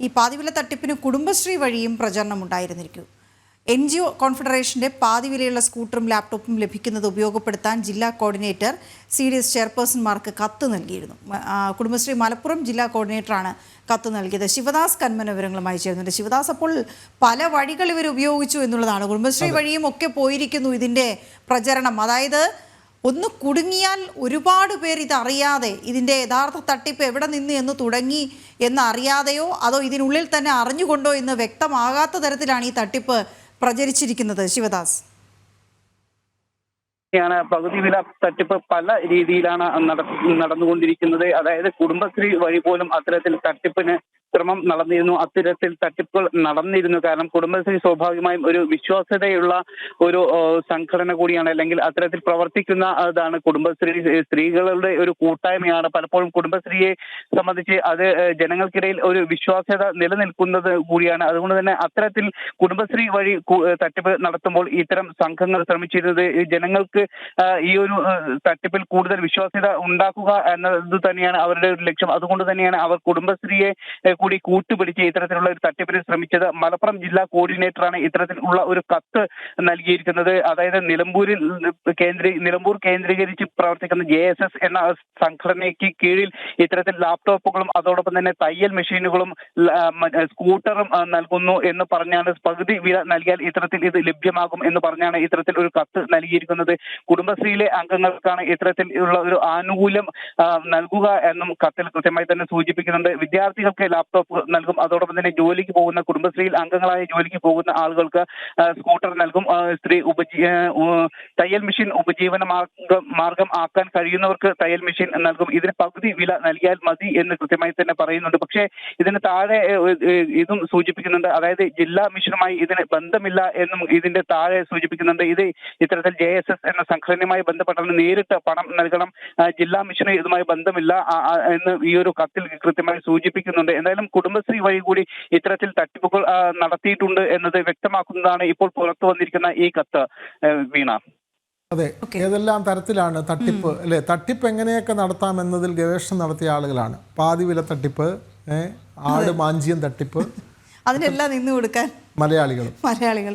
ഈ പാതിവില തട്ടിപ്പിന് കുടുംബശ്രീ വഴിയും പ്രചരണം ഉണ്ടായിരുന്നിരിക്കും എൻ ജി ഒ കോൺഫെഡറേഷന്റെ പാതിവിലയുള്ള സ്കൂട്ടറും ലാപ്ടോപ്പും ലഭിക്കുന്നത് ഉപയോഗപ്പെടുത്താൻ ജില്ലാ കോർഡിനേറ്റർ സി ഡി എസ് ചെയർപേഴ്സൺമാർക്ക് കത്ത് നൽകിയിരുന്നു. കുടുംബശ്രീ മലപ്പുറം ജില്ലാ കോർഡിനേറ്ററാണ് കത്ത് നൽകിയത്. ശിവദാസ് കന്മന വിവരങ്ങളുമായി ചേരുന്നുണ്ട്. ശിവദാസ് അപ്പോൾ പല വഴികൾ ഇവർ ഉപയോഗിച്ചു എന്നുള്ളതാണ്. കുടുംബശ്രീ വഴിയും ഒക്കെ പോയിരിക്കുന്നു ഇതിന്റെ പ്രചരണം. അതായത് ഒന്ന് കുടുങ്ങിയാൽ ഒരുപാട് പേർ ഇതറിയാതെ ഇതിന്റെ യഥാർത്ഥ തട്ടിപ്പ് എവിടെ നിന്ന് എന്ന് തുടങ്ങി എന്ന് അറിയാതെയോ അതോ ഇതിനുള്ളിൽ തന്നെ അറിഞ്ഞുകൊണ്ടോ എന്ന് വ്യക്തമാകാത്ത തരത്തിലാണ് ഈ തട്ടിപ്പ് പ്രചരിച്ചിരിക്കുന്നത്. ശിവദാസ്. ാണ് പകുതി വില തട്ടിപ്പ് പല രീതിയിലാണ് നട നടന്നുകൊണ്ടിരിക്കുന്നത്. അതായത് കുടുംബശ്രീ വഴി പോലും അത്തരത്തിൽ തട്ടിപ്പിന് ശ്രമം നടന്നിരുന്നു. അത്തരത്തിൽ തട്ടിപ്പുകൾ നടന്നിരുന്നു. കാരണം കുടുംബശ്രീ സ്വാഭാവികമായും ഒരു വിശ്വാസ്യതയുള്ള ഒരു സംഘടന കൂടിയാണ്. അല്ലെങ്കിൽ അത്തരത്തിൽ പ്രവർത്തിക്കുന്ന അതാണ് കുടുംബശ്രീ സ്ത്രീകളുടെ ഒരു കൂട്ടായ്മയാണ്. പലപ്പോഴും കുടുംബശ്രീയെ സംബന്ധിച്ച് അത് ജനങ്ങൾക്കിടയിൽ ഒരു വിശ്വാസ്യത നിലനിൽക്കുന്നത് കൂടിയാണ്. അതുകൊണ്ട് തന്നെ അത്തരത്തിൽ കുടുംബശ്രീ വഴി തട്ടിപ്പ് നടത്തുമ്പോൾ ഇത്തരം സംഘങ്ങൾ ശ്രമിച്ചിരുന്നത് ജനങ്ങൾക്ക് ഈ ഒരു തട്ടിപ്പിൽ കൂടുതൽ വിശ്വാസ്യത ഉണ്ടാക്കുക എന്നത് തന്നെയാണ് അവരുടെ ഒരു ലക്ഷ്യം. അതുകൊണ്ട് തന്നെയാണ് അവർ കുടുംബശ്രീയെ കൂടി കൂട്ടുപിടിച്ച് ഇത്തരത്തിലുള്ള ഒരു തട്ടിപ്പിന് ശ്രമിച്ചത് മലപ്പുറം ജില്ലാ കോർഡിനേറ്ററാണ് ഇത്തരത്തിലുള്ള ഒരു കത്ത് നൽകിയിരിക്കുന്നത്. അതായത് നിലമ്പൂരിൽ കേന്ദ്രീ നിലമ്പൂർ കേന്ദ്രീകരിച്ച് പ്രവർത്തിക്കുന്ന ജെ എസ് എസ് എന്ന സംഘടനയ്ക്ക് കീഴിൽ ഇത്തരത്തിൽ ലാപ്ടോപ്പുകളും അതോടൊപ്പം തന്നെ തയ്യൽ മെഷീനുകളും സ്കൂട്ടറും നൽകുന്നു എന്ന് പറഞ്ഞാണ് പകുതി വില നൽകിയാൽ ഇത്തരത്തിൽ ഇത് ലഭ്യമാകും എന്ന് പറഞ്ഞാണ് ഇത്തരത്തിൽ ഒരു കത്ത് നൽകിയിരിക്കുന്നത്. കുടുംബശ്രീയിലെ അംഗങ്ങൾക്കാണ് ഇത്തരത്തിൽ ഉള്ള ഒരു ആനുകൂല്യം നൽകുക എന്നും കത്തിൽ കൃത്യമായി തന്നെ സൂചിപ്പിക്കുന്നുണ്ട്. വിദ്യാർത്ഥികൾക്ക് ലാപ്ടോപ്പ് നൽകും. അതോടൊപ്പം തന്നെ ജോലിക്ക് പോകുന്ന കുടുംബശ്രീയിൽ അംഗങ്ങളായ ജോലിക്ക് പോകുന്ന ആളുകൾക്ക് സ്കൂട്ടർ നൽകും. സ്ത്രീ ഉപജീ തയ്യൽ മെഷീൻ ഉപജീവന മാർഗം മാർഗം ആക്കാൻ കഴിയുന്നവർക്ക് തയ്യൽ മെഷീൻ നൽകും. ഇതിന് പകുതി വില നൽകിയാൽ മതി എന്ന് കൃത്യമായി തന്നെ പറയുന്നുണ്ട്. പക്ഷേ ഇതിന് താഴെ ഇതും സൂചിപ്പിക്കുന്നുണ്ട്. അതായത് ജില്ലാ മിഷനുമായി ഇതിന് ബന്ധമില്ല എന്നും ഇതിന്റെ താഴെ സൂചിപ്പിക്കുന്നുണ്ട്. ഇത് ഇത്തരത്തിൽ ജെ എസ് എസ് എന്ന സംഘടനയുമായി ബന്ധപ്പെട്ടാണ് നേരിട്ട് പണം നൽകണം. ജില്ലാ മിഷന് ഇതുമായി ബന്ധമില്ല എന്ന് ഈ ഒരു കത്തിൽ കൃത്യമായി സൂചിപ്പിക്കുന്നുണ്ട്. എന്തായാലും കുടുംബശ്രീ വഴി കൂടി ഇത്തരത്തിൽ തട്ടിപ്പുകൾ നടത്തിയിട്ടുണ്ട് എന്നത് വ്യക്തമാക്കുന്നതാണ് ഇപ്പോൾ പുറത്തു വന്നിരിക്കുന്ന ഈ കത്ത് വീണ. അതെ ഏതെല്ലാം തരത്തിലാണ് തട്ടിപ്പ്? അല്ലെ തട്ടിപ്പ് എങ്ങനെയൊക്കെ നടത്താം എന്നതിൽ ഗവേഷണം നടത്തിയ ആളുകളാണ്. പാതിവില തട്ടിപ്പ് ആട് മാഞ്ചിയം തട്ടിപ്പ് അതിനെല്ലാം നിന്ന് കൊടുക്കാൻ മലയാളികളും. മലയാളികൾ